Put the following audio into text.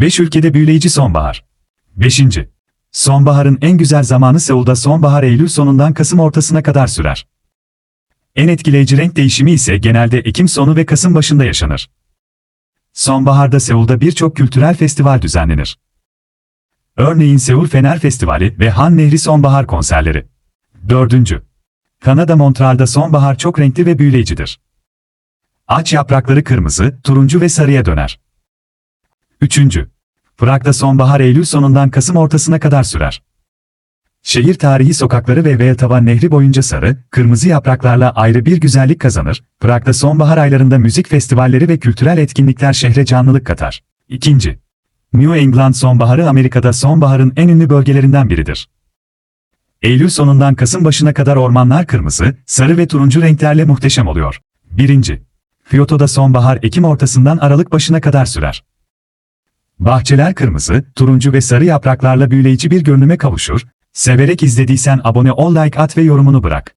5 ülkede büyüleyici sonbahar. 5. Sonbaharın en güzel zamanı Seul'da sonbahar Eylül sonundan Kasım ortasına kadar sürer. En etkileyici renk değişimi ise genelde Ekim sonu ve Kasım başında yaşanır. Sonbaharda Seul'da birçok kültürel festival düzenlenir. Örneğin Seul Fener Festivali ve Han Nehri Sonbahar konserleri. 4. Kanada Montreal'da sonbahar çok renkli ve büyüleyicidir. Ağaç yaprakları kırmızı, turuncu ve sarıya döner. 3. Prag'da sonbahar Eylül sonundan Kasım ortasına kadar sürer. Şehir tarihi sokakları ve Vltava Nehri boyunca sarı, kırmızı yapraklarla ayrı bir güzellik kazanır. Prag'da sonbahar aylarında müzik festivalleri ve kültürel etkinlikler şehre canlılık katar. 2. New England sonbaharı Amerika'da sonbaharın en ünlü bölgelerinden biridir. Eylül sonundan Kasım başına kadar ormanlar kırmızı, sarı ve turuncu renklerle muhteşem oluyor. 1. Kyoto'da sonbahar Ekim ortasından Aralık başına kadar sürer. Bahçeler kırmızı, turuncu ve sarı yapraklarla büyüleyici bir görünüme kavuşur. Severek izlediysen abone ol, like at ve yorumunu bırak.